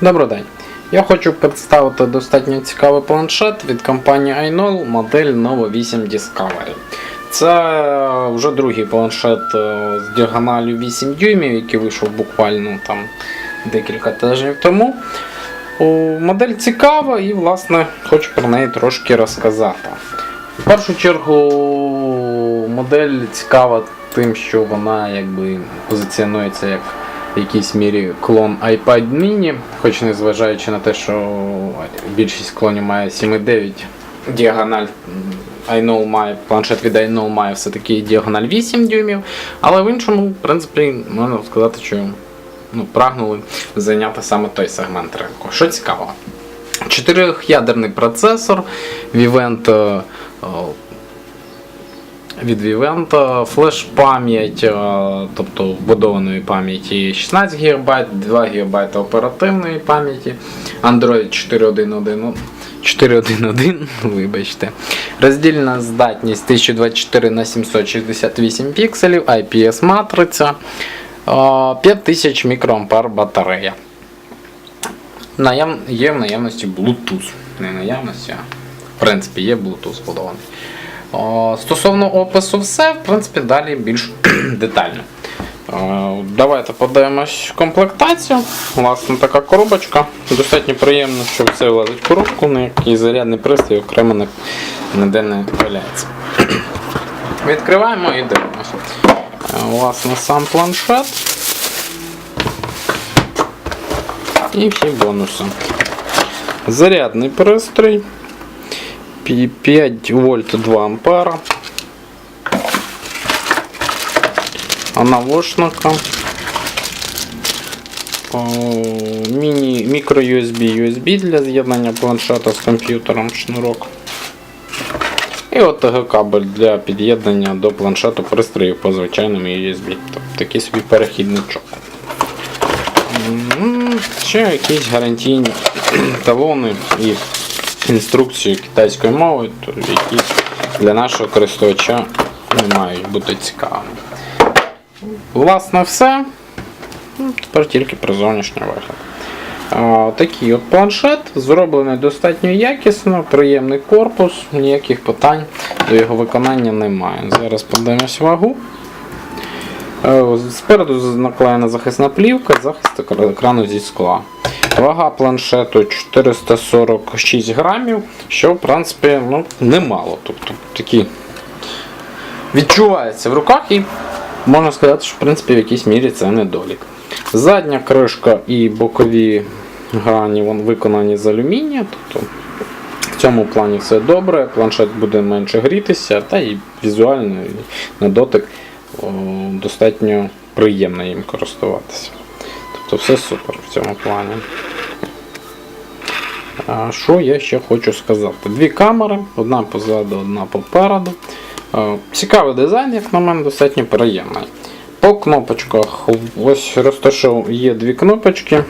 Добрий день. Я хочу представити достатньо цікавий планшет від компанії iNol модель Nova 8 Discovery. Це вже другий планшет е, з діагоналю 8 дюймів, який вийшов буквально там декілька тижнів тому. Модель цікава і, власне, хочу про неї трошки розказати. В першу чергу, модель цікава тим, що вона якби позиціонується як якійсь мірі клон iPad mini, хоч не зважаючи на те, що більшість клонів має 7,9 діагональ. iKnow має, планшет від iKnow має все-таки діагональ 8 дюймів, але в іншому, в принципі, можна сказати, що ну, прагнули зайняти саме той сегмент ринку. Що цікаво, чотирьохядерний процесор Vivint е, е, від Vivint, флеш-пам'ять, е, тобто вбудованої пам'яті 16 ГБ, 2 ГБ оперативної пам'яті, Android 4.1.1. 4.1.1, вибачте. Роздільна здатність 1024 на 768 пікселів, IPS матриця, е, 5000 мікроампер батарея. Наям... Є в наявності Bluetooth. Не наявності, а в принципі є Bluetooth вбудований. Стосовно опису все, в принципі, далі більш детально. О, Давайте подивимось комплектацію. Власне, така коробочка. Достатньо приємно, що все влазить в коробку, на який зарядний пристрій окремо не- ніде не валяється. Відкриваємо і дивимося. Е, Власне, сам планшет. І всі бонуси. Зарядний пристрій. Пі- 5 вольт 2 ампера. А навушника. О, Міні мікро USB USB для з'єднання планшета з комп'ютером шнурок. І от ТГ кабель для під'єднання до планшету пристроїв по звичайному USB. Тобто такий собі перехідничок. Ще якісь гарантійні талони і інструкції китайською мовою, які для нашого користувача не мають бути цікавими. Власне, все. Ну, Тепер тільки про зовнішній вигляд. Такий от планшет, зроблений достатньо якісно, приємний корпус, ніяких питань до його виконання немає. Зараз подивимось вагу. Е, Спереду наклеєна захисна плівка, захист екра- екрану зі скла. Вага планшету 446 грамів, що в принципі ну, немало. Тобто такі відчувається в руках і можна сказати, що в принципі в якійсь мірі це недолік. Задня кришка і бокові грані вон, виконані з алюмінія. Тобто в цьому плані все добре, планшет буде менше грітися, та і візуально і на дотик достатньо приємно їм користуватися. Тобто все супер в цьому плані. Що я ще хочу сказати? Дві камери, одна позаду, одна попереду. Е, Цікавий дизайн, як на мене, достатньо приємний. По кнопочках ось розташов є дві кнопочки.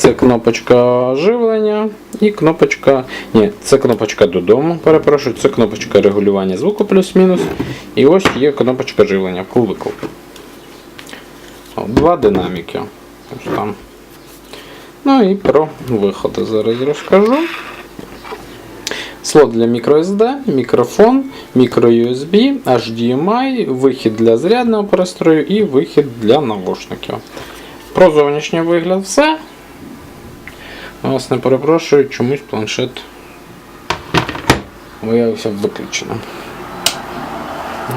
Це кнопочка живлення і кнопочка. Ні, це кнопочка додому. Перепрошую, це кнопочка регулювання звуку плюс-мінус. І ось є кнопочка живлення вкл-викл. Два динаміки. Ось там. Ну і про виходи зараз розкажу. Слот для microSD, мікрофон, microUSB, HDMI, вихід для зарядного пристрою і вихід для навушників. Про зовнішній вигляд все. Власне, перепрошую, чомусь планшет виявився виключеним.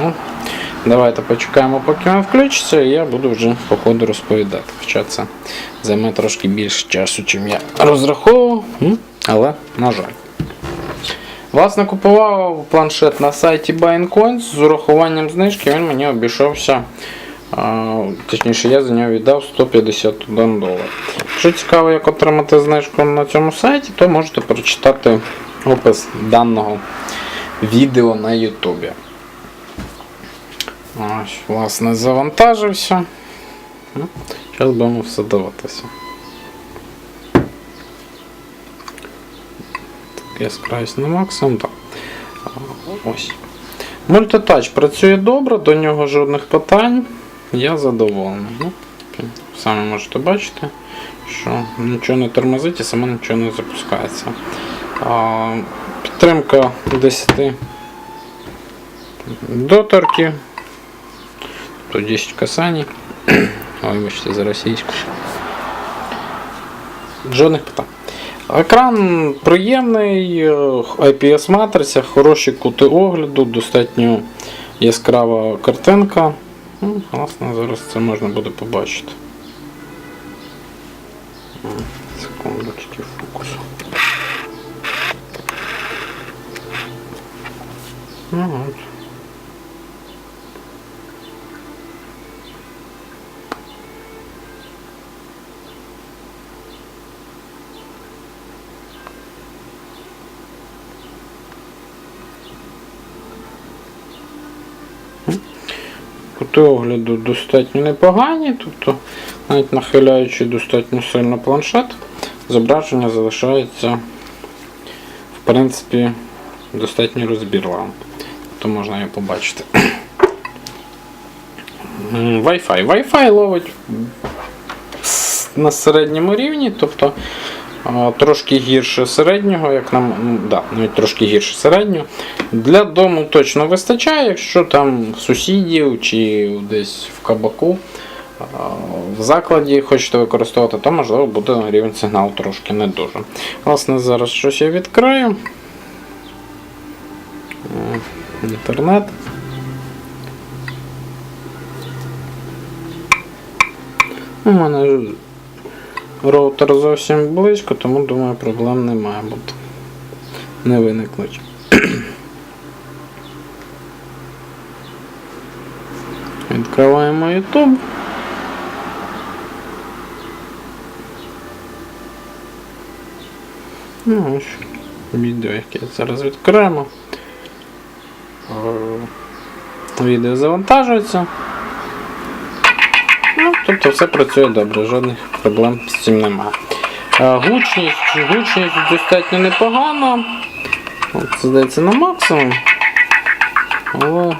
Ну, давайте почекаємо, поки він включиться, і я буду вже по ходу розповідати. Хоча це займе трошки більше часу, чим я розраховував, але на жаль. Власне, купував планшет на сайті BuyInCoins з урахуванням знижки, він мені обійшовся. Точніше, я за нього віддав 151 долар. Якщо цікаво, як отримати знижку на цьому сайті, то можете прочитати опис даного відео на Ютубі. Ось, власне, завантажився. Зараз будемо все дивитися. яскравість на максимум. Так. Ось. Мультитач працює добре, до нього жодних питань. Я задоволений. Ну, самі можете бачити, що нічого не тормозить і саме нічого не запускається. А, підтримка 10 доторків. Тут 10 касаний. Ой, вибачте, за російську. Жодних питань. Екран приємний, е, IPS матриця, хороші кути огляду, достатньо яскрава картинка. Ну, власне, зараз це можна буде побачити. Секундочки фокусу. Ну, от. Кути огляду достатньо непогані, тобто навіть нахиляючи достатньо сильно планшет, зображення залишається в принципі достатньо розбірливим. То можна його побачити. Wi-Fi. Wi-Fi ловить на середньому рівні, тобто трошки гірше середнього, як нам, да, навіть трошки гірше середнього. Для дому точно вистачає, якщо там в сусідів чи десь в кабаку в закладі хочете використовувати, то можливо буде рівень сигналу трошки не дуже. Власне, зараз щось я відкрию. Інтернет. У мене роутер зовсім близько, тому думаю, проблем не має бути. Не виникнуть. Відкриваємо YouTube. Ну, ось відео, яке зараз відкриємо. Е, Відео завантажується. Ну, тобто все працює добре, жодних проблем з цим немає. Е, Гучність, гучність достатньо непогана. Це здається на максимум. Але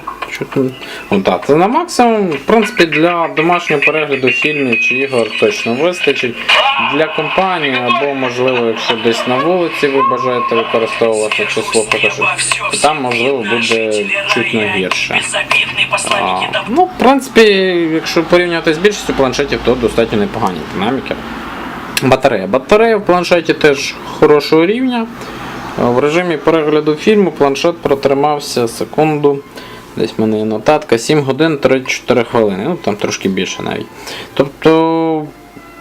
тут. Ну так, це на максимум. В принципі, для домашнього перегляду фільмів чи ігор точно вистачить. Для компанії або, можливо, якщо десь на вулиці ви бажаєте використовувати чи слухати то там можливо буде чутно гірше. А, ну, в принципі, якщо порівнювати з більшістю планшетів, то достатньо непогані динаміки. Батарея. Батарея в планшеті теж хорошого рівня. В режимі перегляду фільму планшет протримався секунду. Десь в мене є нотатка 7 годин 34 хвилини. Ну там трошки більше навіть. Тобто,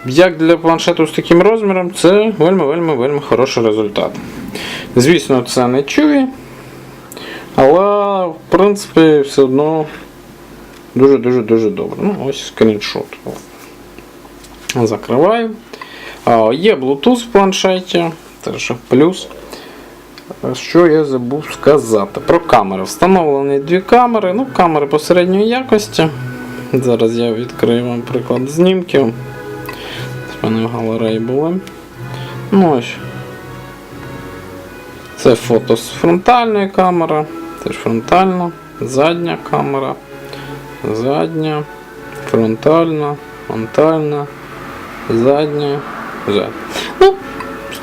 як для планшету з таким розміром, це вельми-вельми вельми хороший результат. Звісно, це не чує. Але, в принципі, все одно дуже-дуже-дуже добре. Ну, ось скріншот. Закриваю. Є Bluetooth в планшеті, теж плюс. Що я забув сказати? Про камери. Встановлені дві камери. Ну, камери посередньої якості. Зараз я відкрию вам приклад знімків. Вони в галереї були. Ну ось. Це фото з фронтальної камери. Теж фронтальна, задня камера, задня, фронтальна, фронтальна, задня, задня. Ну,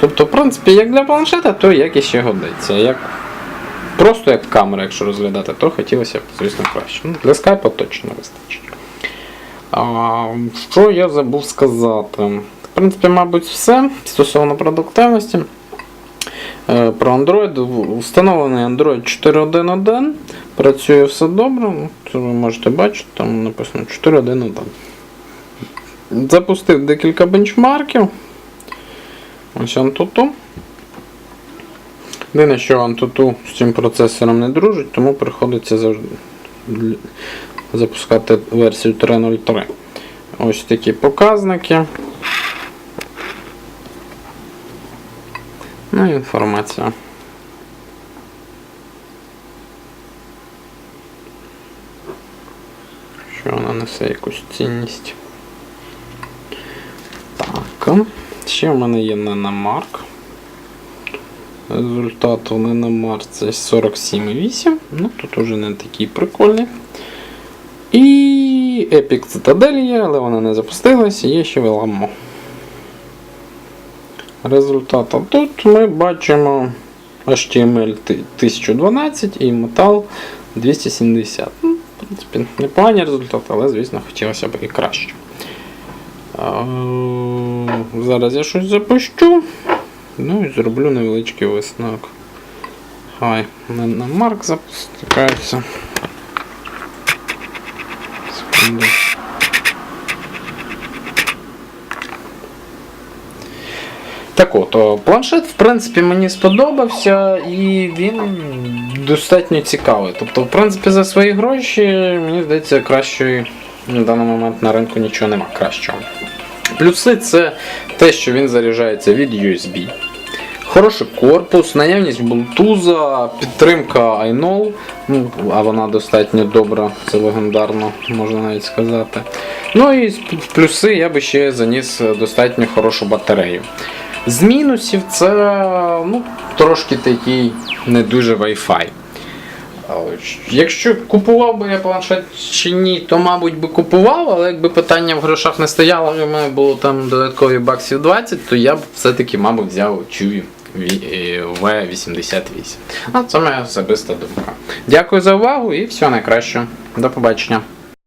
тобто, в принципі, як для планшета, то як ще годиться. Як, просто як камера, якщо розглядати, то хотілося б, звісно, краще. Ну, для скайпа точно вистачить. А, що я забув сказати? В принципі, мабуть, все стосовно продуктивності. Е, Про Android. Встановлений Android 4.1.1. Працює все добре. Ну, Це ви можете бачити, там написано 4.1.1. Запустив декілька бенчмарків. Ось Antutu. Єдине, що Antutu з цим процесором не дружить, тому приходиться запускати версію 3.0.3. Ось такі показники. Ну і інформація. Що вона несе якусь цінність. Так. Ще в мене є Неномарк. Результат у Неномарк це 47,8. Ну, тут уже не такий прикольний. І Epic Citadel є, але вона не запустилась, є ще Веламо. Результат. Тут ми бачимо HTML 1012 і Metal 270. Ну, в принципі, непогані результати, але, звісно, хотілося б і краще. Зараз я щось запущу. Ну і зроблю невеличкий висновок. Хай на, на марк запускається. Секунду. Так от, планшет, в принципі, мені сподобався і він достатньо цікавий. Тобто, в принципі, за свої гроші, мені здається, кращої на даний момент на ринку нічого нема кращого. Плюси це те, що він заряджається від USB. Хороший корпус, наявність Bluetooth, підтримка iNow, ну, а вона достатньо добра, це легендарно, можна навіть сказати. Ну і з плюси я би ще заніс достатньо хорошу батарею. З мінусів це ну, трошки такий не дуже Wi-Fi. Якщо купував би я планшет чи ні, то мабуть би купував, але якби питання в грошах не стояло, і в мене було там додаткові баксів 20, то я б все-таки, мабуть, взяв чую V88. А це моя особиста думка. Дякую за увагу і всього найкращого. До побачення.